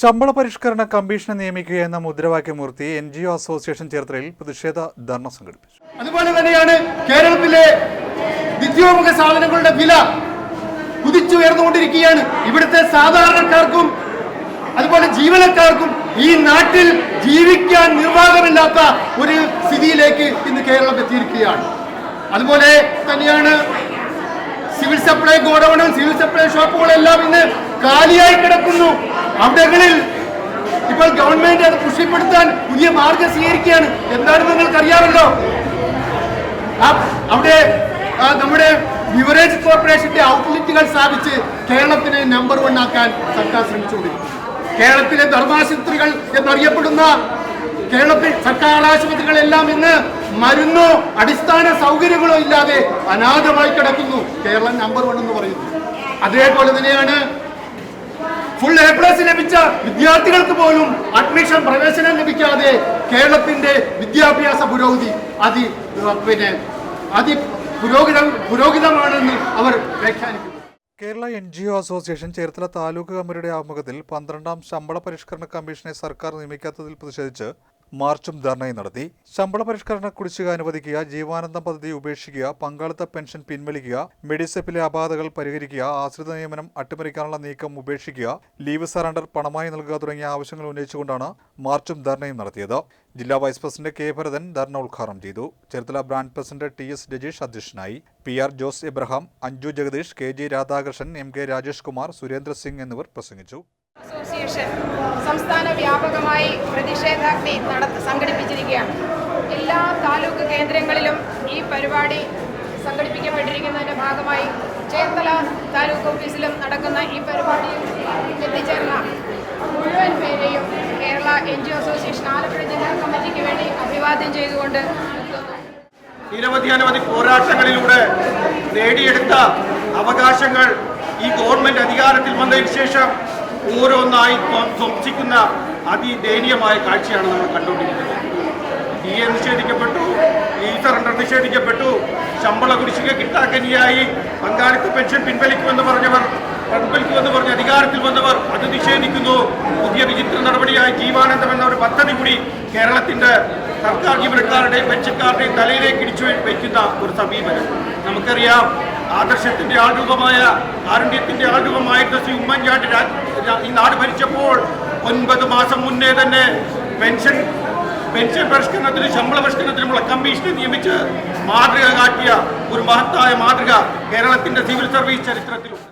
ശമ്പള പരിഷ്കരണ കമ്മീഷനെ നിയമിക്കുക എന്ന മുദ്രാവാക്യമുർത്തി എൻ ജി ഒ അസോസിയേഷൻ ചേർത്തലയിൽ പ്രതിഷേധ ധർണ സംഘടിപ്പിച്ചു. അതുപോലെ തന്നെയാണ് കേരളത്തിലെ നിത്യോമുഖ സാധനങ്ങളുടെ വില കുതിച്ചുയർന്നുകൊണ്ടിരിക്കുകയാണ്. ഇവിടുത്തെ സാധാരണക്കാർക്കും അതുപോലെ ജീവനക്കാർക്കും ഈ നാട്ടിൽ ജീവിക്കാൻ നിർവാഹമില്ലാത്ത ഒരു സ്ഥിതിയിലേക്ക് ഇന്ന് കേരളം എത്തിയിരിക്കുകയാണ്. അതുപോലെ തന്നെയാണ് സിവിൽ സപ്ലൈ ഗോഡൌണും സിവിൽ സപ്ലൈ ഷോപ്പുകളെല്ലാം ഇന്ന് കാലിയായി കിടക്കുന്നു. അവിടങ്ങളിൽ ഇപ്പോൾ ഗവൺമെന്റ് അത് പുഷ്ടിപ്പെടുത്താൻ പുതിയ മാർഗം സ്വീകരിക്കുകയാണ്. എന്താണ് നിങ്ങൾക്ക് അറിയാമല്ലോ ആ- അവിടെ നമ്മുടെ ബിവറേജ് കോർപ്പറേഷന്റെ ഔട്ട്ലെറ്റുകൾ സ്ഥാപിച്ച് കേരളത്തിനെ നമ്പർ വൺ ആക്കാൻ സർക്കാർ ശ്രമിച്ചുകൊണ്ടിരിക്കും കേരളത്തിലെ ധർമാശുപത്രികൾ എന്നറിയപ്പെടുന്ന കേരളത്തിൽ സർക്കാർ ആശുപത്രികളെല്ലാം ഇന്ന് മരുന്നോ അടിസ്ഥാന സൗകര്യങ്ങളോ ഇല്ലാതെ അനാഥമായി കിടക്കുന്നു. കേരളം നമ്പർ വൺ എന്ന് പറയുന്നു. അതേപോലെ തന്നെയാണ് ഫുൾ എ പ്ലസ് ലഭിച്ച വിദ്യാർത്ഥികൾക്ക് പോലും അഡ്മിഷൻ പ്രവേശനം ലഭിക്കാതെ കേരളത്തിന്റെ വിദ്യാഭ്യാസ പുരോഗതി അതി പിന്നെ അതി പുരോഗിത പുരോഗിതമാണെന്ന് അവർ വ്യാഖ്യാനിക്കുന്നു. Kerala N G O association Cherthala taluk കമ്മിറ്റിയുടെ ആമുഖത്തിൽ പന്ത്രണ്ടാം ശമ്പള പരിഷ്കരണ കമ്മീഷനെ സർക്കാർ നിയമിക്കാത്തതിൽ പ്രതിഷേധിച്ച് മാർച്ചും ധർണയും നടത്തി. ശമ്പള പരിഷ്കരണ കുടിശ്ശിക അനുവദിക്കുക ജീവാനന്ദം പദ്ധതി ഉപേക്ഷിക്കുക പങ്കാളിത്ത പെൻഷൻ പിൻവലിക്കുക മെഡിസെപ്പിലെ അപാധകൾ പരിഹരിക്കുക ആശ്രിത നിയമനം അട്ടിമറിക്കാനുള്ള നീക്കം ഉപേക്ഷിക്കുക ലീവ് സറണ്ടർ പണമായി നൽകുക തുടങ്ങിയ ആവശ്യങ്ങൾ ഉന്നയിച്ചുകൊണ്ടാണ് മാർച്ചും ധർണയും നടത്തിയത്. ജില്ലാ vice president K Bharathan dharna ഉദ്ഘാടനം ചെയ്തു. Cherthala branch president T S Rajeesh അധ്യക്ഷനായി. P R Jose Abraham Anju Jagadeesh K G Radhakrishnan M K Rajesh Kumar Surendra Singh എന്നിവർ പ്രസംഗിച്ചു. അസോസിയേഷൻ സംസ്ഥാന വ്യാപകമായി പ്രതിഷേധാഗ്നി നട സംഘടിപ്പിച്ചിരിക്കുകയാണ്. എല്ലാ താലൂക്ക് കേന്ദ്രങ്ങളിലും ഈ പരിപാടി സംഘടിപ്പിക്കപ്പെട്ടിരിക്കുന്നതിന്റെ ഭാഗമായി ചേർത്തല താലൂക്ക് ഓഫീസിലും നടക്കുന്ന ഈ പരിപാടിയിൽ എത്തിച്ചേർന്ന മുഴുവൻ പേരെയും Kerala N G O association Alappuzha ജില്ലാ കമ്മിറ്റിക്ക് വേണ്ടി അഭിവാദ്യം ചെയ്തുകൊണ്ട് നിരവധി അനവധി പോരാട്ടങ്ങളിലൂടെ നേടിയെടുത്ത അവകാശങ്ങൾ ഈ ഗവൺമെന്റ് അധികാരത്തിൽ വന്നതിന് ശേഷം ഓരോന്നായി ധ്വം- ധ്വംസിക്കുന്ന അതിദയനീയമായ കാഴ്ചയാണ് നമ്മൾ കണ്ടുകൊണ്ടിരിക്കുന്നത്. ഡി എ നിഷേധിക്കപ്പെട്ടു ഈ സറണ്ടർ നിഷേധിക്കപ്പെട്ടു ശമ്പള കുടിശ്ശിക കിട്ടാക്കനിയായി പങ്കാളിത്ത പെൻഷൻ പിൻവലിക്കുമെന്ന് പറഞ്ഞവർ പിൻവലിക്കുമെന്ന് പറഞ്ഞ് അധികാരത്തിൽ വന്നവർ അത് നിഷേധിക്കുന്നു. പുതിയ വിചിത്ര നടപടിയായി ജീവാനന്ദം എന്ന ഒരു പദ്ധതി കൂടി കേരളത്തിന്റെ സർക്കാർ ജീവനക്കാരുടെയും പെൻഷൻകാരുടെയും തലയിലേക്ക് ഇടിച്ചു വയ്ക്കുന്ന ഒരു സമീപനം. നമുക്കറിയാം ആദർശത്തിന്റെ ആൾരൂപമായ ആരോഗ്യത്തിന്റെ ആൾരൂപമായിരുന്ന ശ്രീ ഉമ്മൻചാണ്ടി ഈ നാട് ഭരിച്ചപ്പോൾ ഒൻപത് മാസം മുന്നേ തന്നെ പെൻഷൻ പെൻഷൻ പരിഷ്കരണത്തിനും ശമ്പള പരിഷ്കരണത്തിനുമുള്ള കമ്മീഷനെ നിയമിച്ച് മാതൃക കാട്ടിയ ഒരു മഹത്തായ മാതൃക കേരളത്തിന്റെ സിവിൽ സർവീസ് ചരിത്രത്തിലുണ്ട്.